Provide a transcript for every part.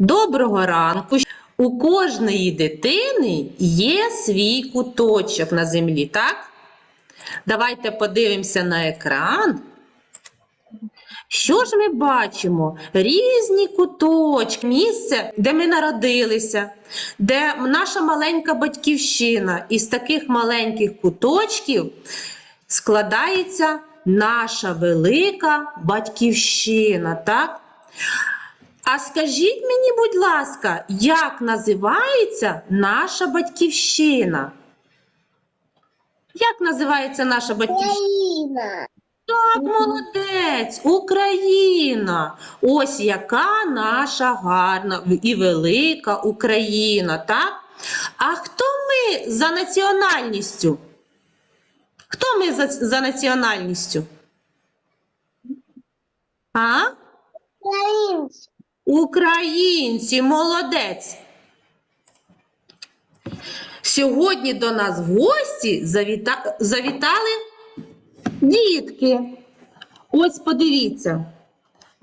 Доброго ранку. У кожної дитини є свій куточок на землі, так? Давайте подивимося на екран. Що ж ми бачимо? Різні куточки, місце, де ми народилися, де наша маленька батьківщина. Із таких маленьких куточків складається наша велика батьківщина, так? А скажіть мені, будь ласка, як називається наша батьківщина? Як називається наша батьківщина? Україна. Так, молодець, Україна. Ось яка наша гарна і велика Україна, так? А хто ми за національністю? Хто ми за, за національністю? А? Українці. Українці, молодець. Сьогодні до нас в гості завіта... завітали дітки. Ось подивіться.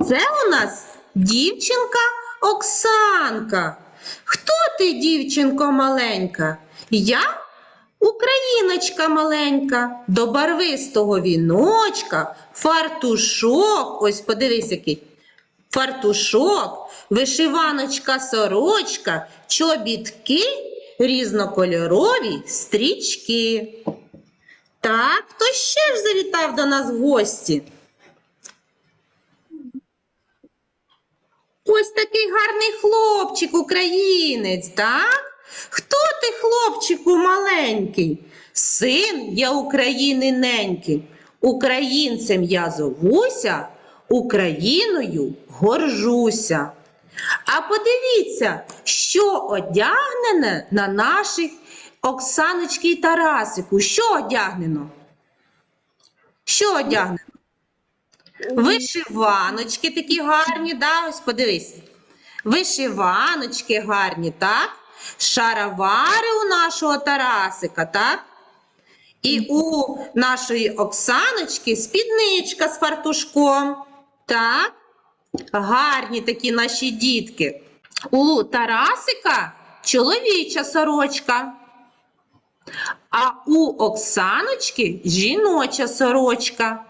Це у нас дівчинка Оксанка. Хто ти, дівчинко маленька? Я Україночка маленька, до барвистого віночка, фартушок. Ось подивись, який фартушок, вишиваночка, сорочка, чобітки, різнокольорові стрічки. Так, хто ще ж завітав до нас в гості? Ось такий гарний хлопчик, українець, так? Хто ти, хлопчику маленький? Син я України ненький. Українцем я зовуся, Україною горжуся. А подивіться, що одягнене на наших Оксаночки і Тарасику. Що одягнено? Що одягнено? Вишиваночки такі гарні, да? Ось подивись. Вишиваночки гарні, так? Шаровари у нашого Тарасика, так? І у нашої Оксаночки спідничка з фартушком. Так? Гарні такі наші дітки. У Тарасика чоловіча сорочка. А у Оксаночки жіноча сорочка.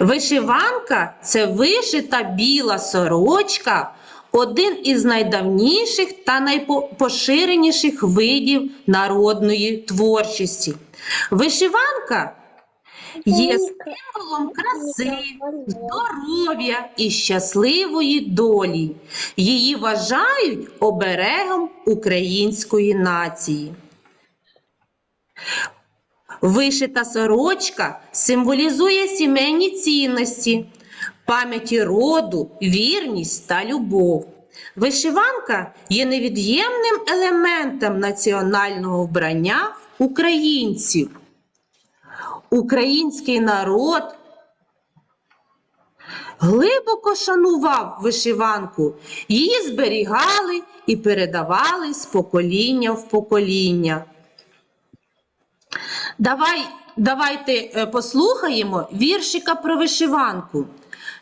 Вишиванка це вишита біла сорочка, один із найдавніших та найпоширеніших видів народної творчості. Вишиванка є символом краси, здоров'я і щасливої долі. Її вважають оберегом української нації. Вишита сорочка символізує сімейні цінності, пам'яті роду, вірність та любов. Вишиванка є невід'ємним елементом національного вбрання українців. Український народ глибоко шанував вишиванку, її зберігали і передавали з покоління в покоління. Давай, давайте е, послухаємо віршика про вишиванку.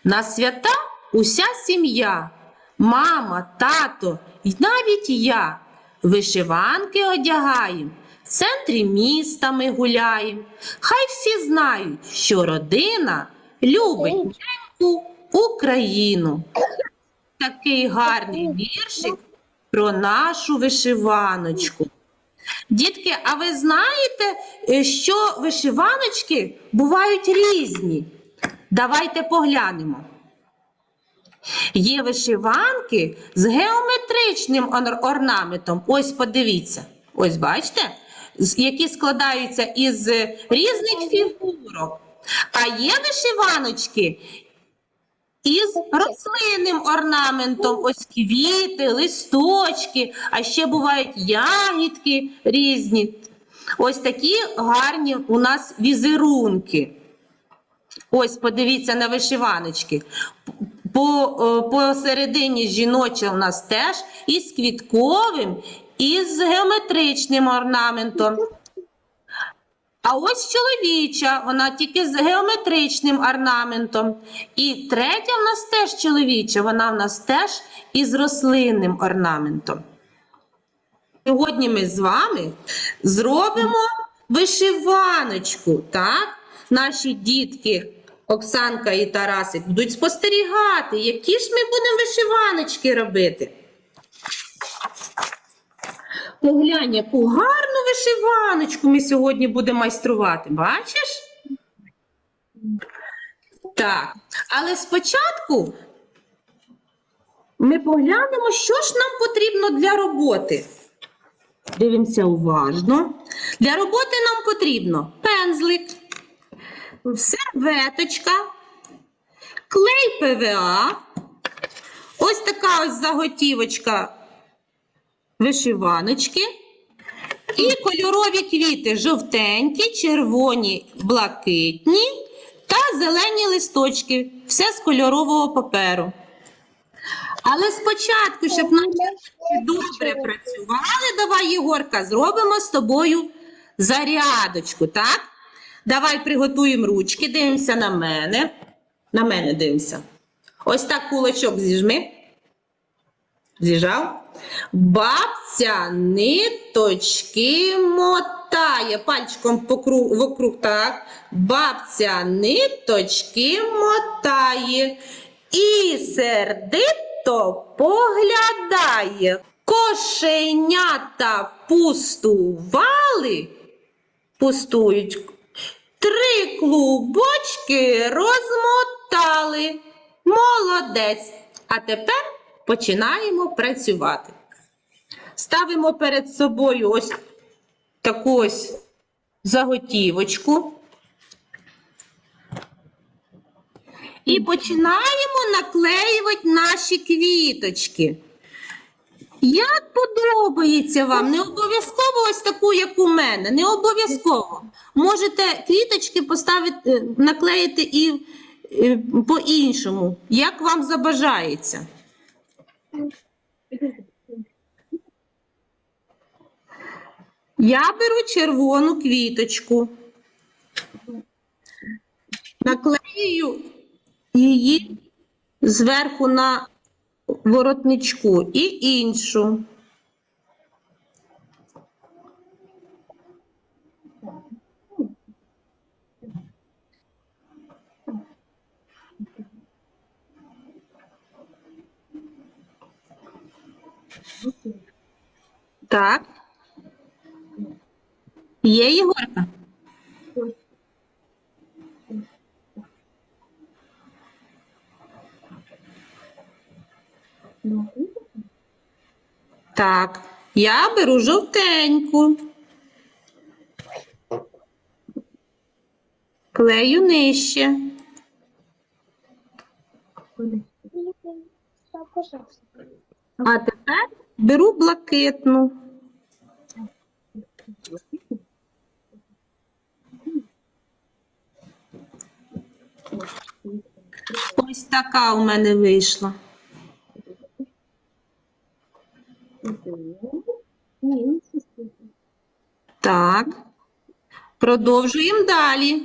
На свята уся сім'я, мама, тато і навіть я вишиванки одягаємо, в центрі міста ми гуляємо. Хай всі знають, що родина любить неньку Україну. Такий гарний віршик про нашу вишиваночку. Дітки, а ви знаєте, е, що вишиваночки бувають різні? Давайте поглянемо. Є вишиванки з геометричним орнаментом. Ось подивіться. Ось бачите, які складаються із е, різних фігурок. А є вишиваночки із рослинним орнаментом, ось квіти, листочки, а ще бувають ягідки різні. Ось такі гарні у нас візерунки. Ось подивіться на вишиваночки. По, е, посередині жіноча у нас теж із квітковим, і з геометричним орнаментом. А ось чоловіча, вона тільки з геометричним орнаментом. І третя в нас теж чоловіча, вона в нас теж із рослинним орнаментом. Сьогодні ми з вами зробимо вишиваночку, так? Наші дітки Оксанка і Тарасик будуть спостерігати, які ж ми будемо вишиваночки робити. Поглянь, яку гарну вишиваночку ми сьогодні будемо майструвати. Бачиш? Так. Але спочатку ми поглянемо, що ж нам потрібно для роботи. Дивимося уважно. Для роботи нам потрібно пензлик, серветочка, клей ПВА, ось така ось заготівочка вишиваночки і кольорові квіти жовтенькі, червоні, блакитні та зелені листочки. Все з кольорового паперу. Але спочатку, щоб наші добре працювали, давай, Єгорка, зробимо з тобою зарядочку, так? Давай приготуємо ручки, дивимося на мене. На мене дивимося. Ось так кулачок зіжми. Зіжав. Бабця ниточки мотає. Пальчиком по круг, вокруг так. Бабця ниточки мотає. І сердито поглядає. Кошенята пустували, пустують. Три клубочки розмотали. Молодець. А тепер починаємо працювати. Ставимо перед собою ось таку ось заготівочку. І починаємо наклеювати наші квіточки. Як подобається вам? Не обов'язково ось таку, як у мене. Не обов'язково. Можете квіточки поставити, е, наклеїти і е, по-іншому, як вам забажається. Я беру червону квіточку, наклею її зверху на воротничку і іншу. Так. Є Єгорка? Так, я беру жовтеньку. Клею нижче. А тепер беру блакитну. Ось така у мене вийшла. Так. Продовжуємо далі.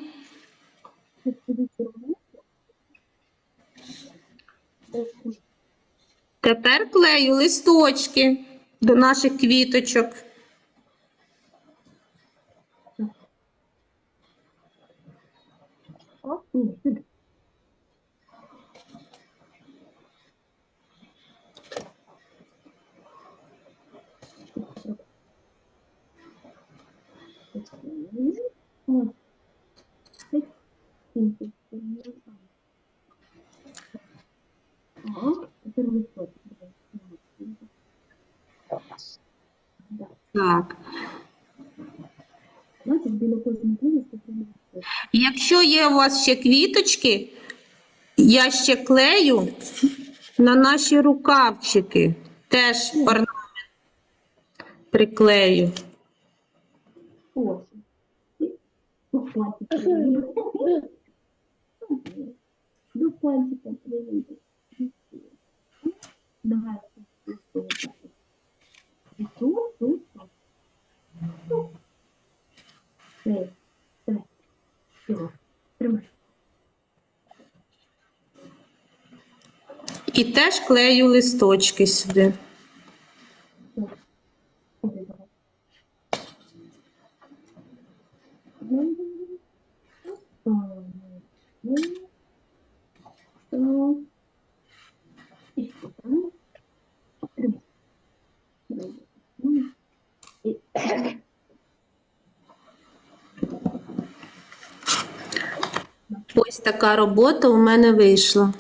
Тепер клею листочки до наших квіточок. Так. Якщо є у вас ще квіточки, я ще клею на наші рукавчики. Теж орнамент приклею. До пальчика. Давай. І теж клею листочки сюди. Ось така робота у мене вийшла.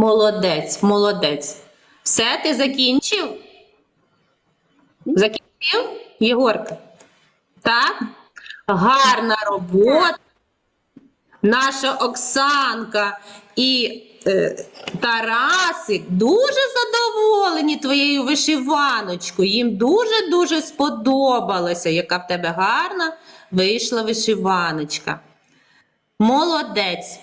Молодець, молодець. Все, ти закінчив? Закінчив, Єгорка? Так? Гарна робота. Наша Оксанка і е, Тарасик дуже задоволені твоєю вишиваночкою. Їм дуже-дуже сподобалося, яка в тебе гарна вийшла вишиваночка. Молодець.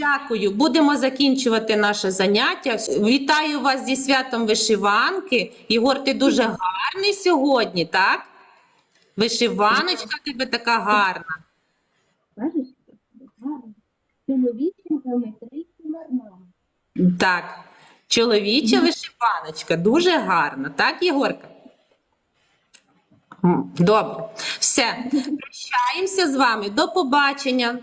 Дякую. Будемо закінчувати наше заняття. Вітаю вас зі святом вишиванки. Єгор, ти дуже гарний сьогодні, так? Вишиваночка тебе така гарна. Бачиш? Гарно. Чоловічим геометричним орнаментом. Так, чоловіча вишиваночка, дуже гарна, так, Єгорка? Добре. Все, прощаємося з вами. До побачення.